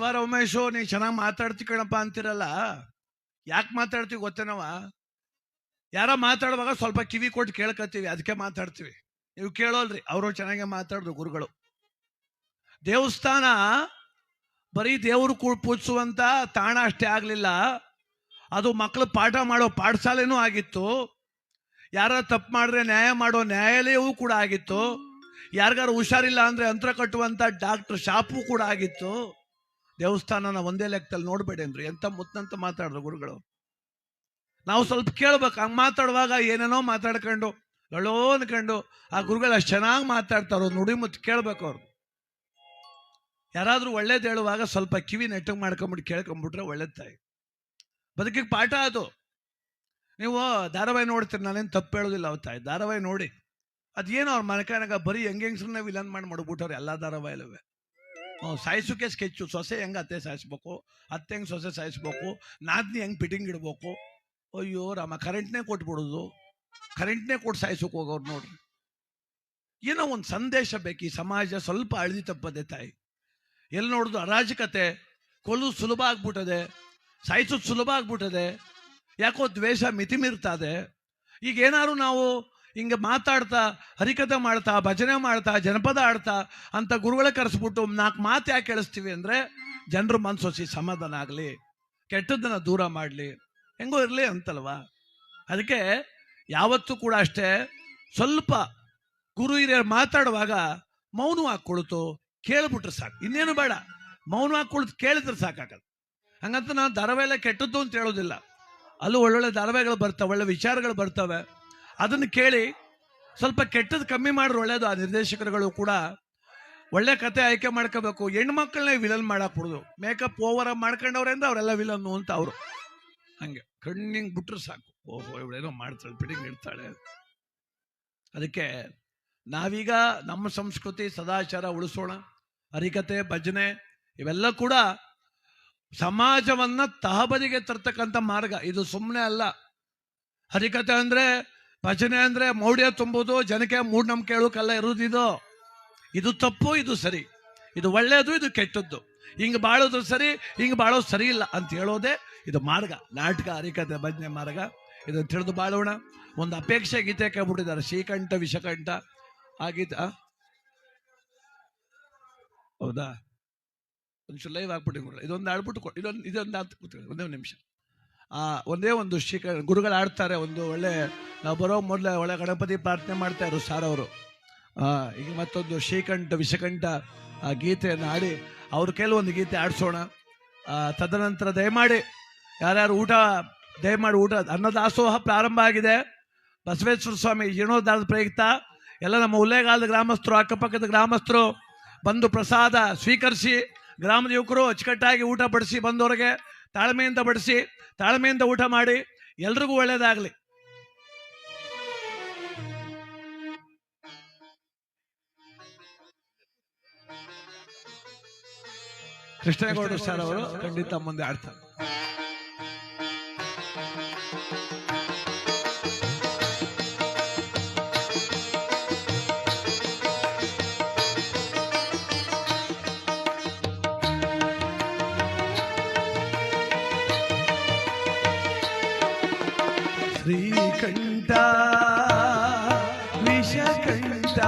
ವಾರ ಉಮೇಶು ನೀ ಚೆನ್ನಾಗಿ ಮಾತಾಡ್ತಿ ಕಣಪ್ಪ ಅಂತಿರಲ್ಲ. ಯಾಕೆ ಮಾತಾಡ್ತೀವಿ ಗೊತ್ತೇನವ ಯಾರ ಮಾತಾಡುವಾಗ ಸ್ವಲ್ಪ ಕಿವಿ ಕೊಟ್ಟು ಕೇಳ್ಕೊತೀವಿ ಅದಕ್ಕೆ ಮಾತಾಡ್ತೀವಿ. ನೀವು ಕೇಳೋಲ್ರಿ, ಅವರು ಚೆನ್ನಾಗೆ ಮಾತಾಡಿದ್ರು ಗುರುಗಳು. ದೇವಸ್ಥಾನ ಬರೀ ದೇವರು ಕೂ, ಪೂಜಿಸುವಂತ ತಾಣ ಅಷ್ಟೇ ಆಗಲಿಲ್ಲ. ಅದು ಮಕ್ಕಳು ಪಾಠ ಮಾಡೋ ಪಾಠಶಾಲೆನೂ ಆಗಿತ್ತು. ಯಾರ ತಪ್ಪು ಮಾಡಿದ್ರೆ ನ್ಯಾಯ ಮಾಡೋ ನ್ಯಾಯಾಲಯವೂ ಕೂಡ ಆಗಿತ್ತು. ಯಾರಿಗಾರು ಹುಷಾರಿಲ್ಲ ಅಂದ್ರೆ ಅಂತರ ಕಟ್ಟುವಂತ ಡಾಕ್ಟರ್ ಶಾಪು ಕೂಡ ಆಗಿತ್ತು. ದೇವಸ್ಥಾನನ ಒಂದೇ ಲೆಕ್ಕದಲ್ಲಿ ನೋಡ್ಬೇಡಿ ಎಂತ ಮುತ್ತಂತ ಮಾತಾಡಿದ್ರು ಗುರುಗಳು. ನಾವು ಸ್ವಲ್ಪ ಕೇಳ್ಬೇಕು. ಹಂಗ್ ಮಾತಾಡುವಾಗ ಏನೇನೋ ಮಾತಾಡ್ಕೊಂಡು ಲಳೋ ಅನ್ಕೊಂಡು ಆ ಗುರುಗಳು ಅಷ್ಟು ಚೆನ್ನಾಗಿ ಮಾತಾಡ್ತಾರೋ ನುಡಿ ಮುತ್ತು ಕೇಳ್ಬೇಕು ಅವ್ರು. ಯಾರಾದರೂ ಒಳ್ಳೇದು ಹೇಳುವಾಗ ಸ್ವಲ್ಪ ಕಿವಿ ನೆಟ್ಟಗೆ ಮಾಡ್ಕೊಂಬಿಟ್ಟು ಕೇಳ್ಕೊಂಬಿಟ್ರೆ ಒಳ್ಳೇದ್ ತಾಯಿ. ಬದುಕಿಗೆ ಪಾಠ ಅದು. ನೀವು ಧಾರಾವಾಹಿ ನೋಡ್ತೀರಿ, ನಾನೇನು ತಪ್ಪು ಹೇಳೋದಿಲ್ಲ ಅವ್ರ ತಾಯಿ. ಧಾರಾವಾಹಿ ನೋಡಿ. ಅದೇನೋ ಅವ್ರ ಮನಕಾನಾಗ ಬರೀ ಹೆಂಗ್ ಹೆಂಗ್ಸ್ರನ್ನ ವಿಲನ್ ಮಾಡಿ ಮಾಡ್ಬಿಟ್ಟವ್ರು ಎಲ್ಲ ಧಾರಾವಾಹಿಲವೇ. ಸಾಯಿಸೋಕೆ ಸ್ಕೆಚ್ಚು ಸೊಸೆ ಹೆಂಗೆ ಅತ್ತೆ ಸಾಯಿಸ್ಬೇಕು? ಅತ್ತೆ ಹೆಂಗೆ ಸೊಸೆ ಸಾಯಿಸ್ಬೇಕು? ನಾದ್ನಿ ಹೆಂಗೆ ಫಿಟ್ಟಿಂಗ್ ಇಡ್ಬೇಕು? ಅಯ್ಯೋ ರಾಮ ಕರೆಂಟ್ನೇ ಕೊಟ್ಬಿಡೋದು. ಕರೆಂಟ್ನೇ ಕೊಟ್ಟು ಸಾಯಿಸೋಕೆ ಹೋಗೋರು ನೋಡ್ರಿ. ಏನೋ ಒಂದು ಸಂದೇಶ ಬೇಕು ಈ ಸಮಾಜ, ಸ್ವಲ್ಪ ಅಳದಿ ತಪ್ಪದೆ ತಾಯಿ. ಎಲ್ಲಿ ನೋಡಿದ್ರು ಅರಾಜಕತೆ? ಕೊಲ್ಲು ಸುಲಭ ಆಗ್ಬಿಟ್ಟದೆ. ಸಾಯಿಸೋದು ಸುಲಭ ಆಗ್ಬಿಟ್ಟದೆ. ಯಾಕೋ ದ್ವೇಷ ಮಿತಿ ಮೀರ್ತಾದೆ ಈಗ ಏನಾದ್ರು ನಾವು ಹಿಂಗೆ ಮಾತಾಡ್ತಾ, ಹರಿಕಥೆ ಮಾಡ್ತಾ, ಭಜನೆ ಮಾಡ್ತಾ, ಜನಪದ ಆಡ್ತಾ ಅಂತ ಗುರುಗಳ ಕರೆಸ್ಬಿಟ್ಟು ನಾಲ್ಕು ಮಾತು ಯಾಕೆ ಕೇಳಿಸ್ತೀವಿ ಅಂದರೆ ಜನರ ಮನಸ್ಸೊಸಿ ಸಮಾಧಾನ ಆಗಲಿ, ಕೆಟ್ಟದ್ದನ್ನ ದೂರ ಮಾಡಲಿ, ಹೆಂಗೋ ಇರಲಿ ಅಂತಲ್ವಾ? ಅದಕ್ಕೆ ಯಾವತ್ತೂ ಕೂಡ ಅಷ್ಟೇ ಸ್ವಲ್ಪ ಗುರು ಹಿರಿಯರು ಮಾತಾಡುವಾಗ ಮೌನವಾಗಿ ಕುಳಿತು ಕೇಳ್ಬಿಟ್ರೆ ಸಾಕು. ಇನ್ನೇನು ಬೇಡ ಮೌನವಾಗಿ ಕುಳಿತು ಕೇಳಿದ್ರೆ ಸಾಕಾಗಲ್ಲ. ಹಂಗಂತ ನಾನು ಧಾರಾವಾಹಿ ಕೆಟ್ಟದ್ದು ಅಂತ ಹೇಳೋದಿಲ್ಲ. ಅಲ್ಲೂ ಒಳ್ಳೊಳ್ಳೆ ಧಾರಾವಾಹಿಗಳು ಬರ್ತವೆ, ಒಳ್ಳೆ ವಿಚಾರಗಳು ಬರ್ತವೆ. ಅದನ್ನು ಕೇಳಿ ಸ್ವಲ್ಪ ಕೆಟ್ಟದ್ದು ಕಮ್ಮಿ ಮಾಡಿದ್ರೆ ಒಳ್ಳೇದು. ಆ ನಿರ್ದೇಶಕರುಗಳು ಕೂಡ ಒಳ್ಳೆ ಕತೆ ಆಯ್ಕೆ ಮಾಡ್ಕೋಬೇಕು. ಹೆಣ್ಮಕ್ಳನ್ನೇ ವಿಲನ್ ಮಾಡಾಕ್ಬಿಡುದು ಮೇಕಪ್ ಓವರ್ ಮಾಡ್ಕೊಂಡವ್ರಿಂದ ಅವರೆಲ್ಲ ವಿಲನ್ನು ಅಂತ ಅವರು. ಹಂಗೆ. ಕಣ್ಣಿಂಗ್ ಬಿಟ್ರೆ ಸಾಕು. ಓಹೋ, ಇವಳೇನೋ ಮಾಡ್ತಾಳೆ ಫಿಟಿಂಗ್ ಇಡ್ತಾಳೆ. ಅದಕ್ಕೆ ನಾವೀಗ ನಮ್ಮ ಸಂಸ್ಕೃತಿ ಸದಾಚಾರ ಉಳಿಸೋಣ. ಹರಿಕತೆ, ಭಜನೆ ಇವೆಲ್ಲ ಕೂಡ ಸಮಾಜವನ್ನ ತಹಬದಿಗೆ ತರ್ತಕ್ಕಂಥ ಮಾರ್ಗ. ಇದು ಸುಮ್ಮನೆ ಅಲ್ಲ. ಹರಿಕತೆ ಅಂದ್ರೆ ಭಜನೆ ಅಂದ್ರೆ ಮೌಢ್ಯ ತುಂಬುದು, ಜನಕ್ಕೆ ಮೂಢನಂಬಿಕೆ ಹೇಳೋಕಲ್ಲ ಇರುವುದು ಇದು. ತಪ್ಪು, ಇದು ಸರಿ. ಇದು ಒಳ್ಳೆಯದು ಇದು ಕೆಟ್ಟದ್ದು. ಹಿಂಗೆ ಬಾಳೋದು ಸರಿ, ಹಿಂಗೆ ಬಾಳೋದು ಸರಿ ಇಲ್ಲ ಅಂತ ಹೇಳೋದೇ ಇದು ಮಾರ್ಗ. ನಾಟಕ ಹರಿಕತೆ ಭಜನೆ ಮಾರ್ಗ. ಇದನ್ನು ತಿಳಿದು ಬಾಳೋಣ. ಒಂದು ಅಪೇಕ್ಷೆ ಗೀತೆ ಕೇಳ್ಬಿಟ್ಟಿದ್ದಾರೆ. ಶ್ರೀಕಂಠ, ವಿಷಕಂಠ. ಆ ಗೀತೆ, ಆ? ಹೌದಾ? ಒಂಚೂರು ಲೈವ್ ಕೊಡ್ರಿ ಇದೊಂದು ಆಡ್ಬಿಟ್ಟು ಇದೊಂದು ಇದೊಂದು ಒಂದೇ ಒಂದು ನಿಮಿಷ. ಆ, ಒಂದೇ ಒಂದು ಶ್ರೀಕ ಗುರುಗಳು ಆಡ್ತಾರೆ ಒಂದು ಒಳ್ಳೆ ನಾವು ಬರೋ ಮೊದಲೇ ಒಳ ಗಣಪತಿ ಪ್ರಾರ್ಥನೆ ಮಾಡ್ತಾ ಸರ್ ಅವರು. ಈಗ ಮತ್ತೊಂದು ಶ್ರೀಕಂಠ, ವಿಷಕಂಠ, ಆ, ಗೀತೆಯನ್ನು ಆಡಿ ಅವ್ರ ಕೆಲವೊಂದು ಗೀತೆ ಆಡಿಸೋಣ ತದನಂತರ ದಯಮಾಡಿ ಯಾರ್ಯಾರು ಊಟ, ದಯಮಾಡಿ ಊಟ, ಅನ್ನದಾಸೋಹ ಪ್ರಾರಂಭ ಆಗಿದೆ. ಬಸವೇಶ್ವರ ಸ್ವಾಮಿ ಜೀರ್ಣೋದ್ಧಾರದ ಪ್ರಯುಕ್ತ. ಎಲ್ಲ ನಮ್ಮ ಉಲ್ಲೇಗಾಲದ ಗ್ರಾಮಸ್ಥರು, ಅಕ್ಕಪಕ್ಕದ ಗ್ರಾಮಸ್ಥರು ಬಂದು ಪ್ರಸಾದ ಸ್ವೀಕರಿಸಿ, ಗ್ರಾಮದ ಯುವಕರು ಅಚ್ಚುಕಟ್ಟಾಗಿ ಊಟ ಬಡಿಸಿ ಬಂದವರಿಗೆ ತಾಳ್ಮೆಯಿಂದ ಬಡಿಸಿ, ತಾಳ್ಮೆಯಿಂದ ಊಟ ಮಾಡಿ, ಎಲ್ರಿಗೂ ಒಳ್ಳೇದಾಗಲಿ ಕೃಷ್ಣೇಗೌಡರು ಸರ್ ಅವರು ಖಂಡಿತ ಮುಂದೆ ಆಡ್ತಾರೆ ಶ್ರೀಕಂಠ ವಿಷಕಂಠ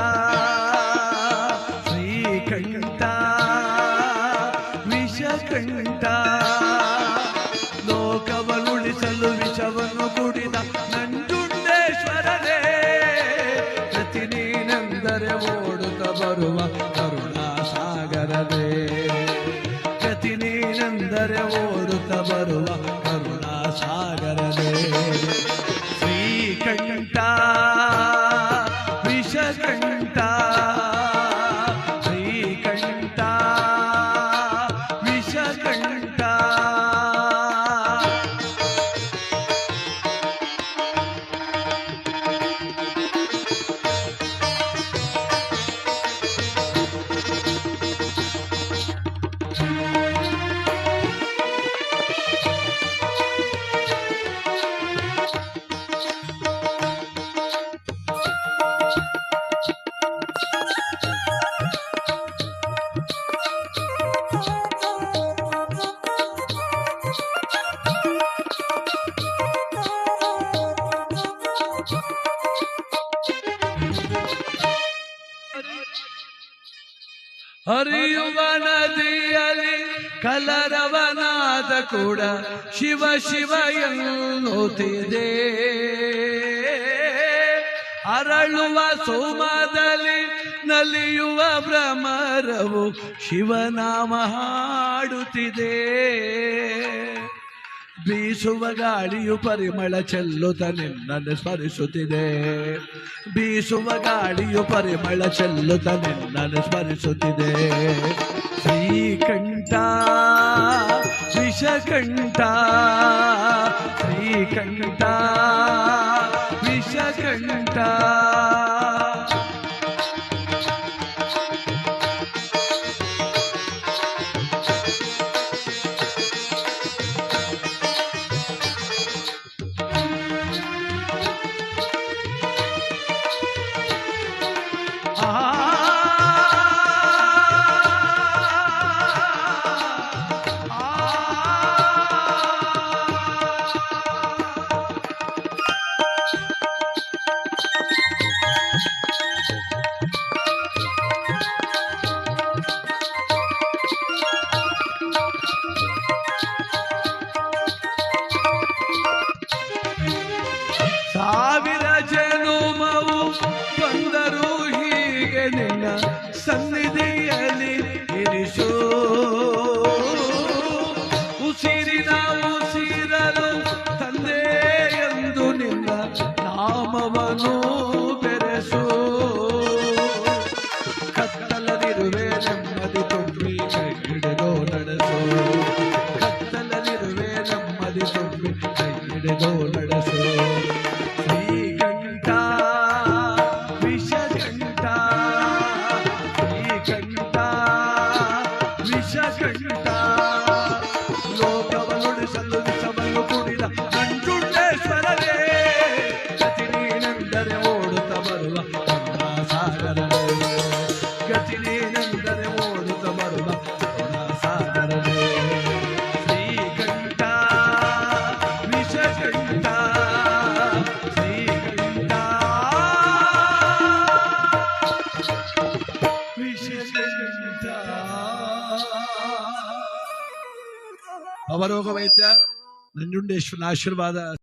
ನೀನೆಂದರೆ ಓಡುತ್ತ ಬರುವ ಕರುಣಾ ಸಾಗರವೇ ಗತಿ ನೀನೆಂದರೆ ಓಡುತ್ತ ಬರುವ ಕರುಣಾ ಸಾಗರನೇ ಶ್ರೀಕಂಠ ವಿಷಕಂಠ ಹರಿಯುವ ನದಿಯಲ್ಲಿ ಕಲರವನಾದ ಕೂಡ ಶಿವ ಶಿವ ಎನ್ನುತ್ತಿದೆ. ಅರಳುವ ಸೋಮದಲ್ಲಿ ನಲಿಯುವ ಭ್ರಮರವು ಶಿವನಾಮ ಹಾಡುತ್ತಿದೆ. ಬೀಸುವ ಗಾಳಿಯು ಪರಿಮಳ ಚೆಲ್ಲುತ್ತ ನಿನ್ನನ್ನು ಸ್ಮರಿಸುತ್ತಿದೆ. ಬೀಸುವ ಗಾಳಿಯು ಪರಿಮಳ ಚೆಲ್ಲುತ್ತ ನಿನ್ನನ್ನು ಸ್ಮರಿಸುತ್ತಿದೆ. ಶ್ರೀಕಂಠ, ವಿಷಕಂಠ ಶ್ರೀಕಂಠ, ವಿಷಕಂಠ. ಸಾವಿರ ಜನುಮವು ಬಂದರು ಹೀಗೆ ನಿನ್ನ ಸನ್ನಿಧಿಯಲ್ಲಿ ಇರಿಸು. ಉಸಿರಿನ ಉಸಿರಲು ತಂದೆ ಎಂದು ನಿನ್ನ ನಾಮವನ್ನು ಅವರೋಗ ವೈದ್ಯ ನಂಜುಂಡೇಶ್ವರನ ಆಶೀರ್ವಾದ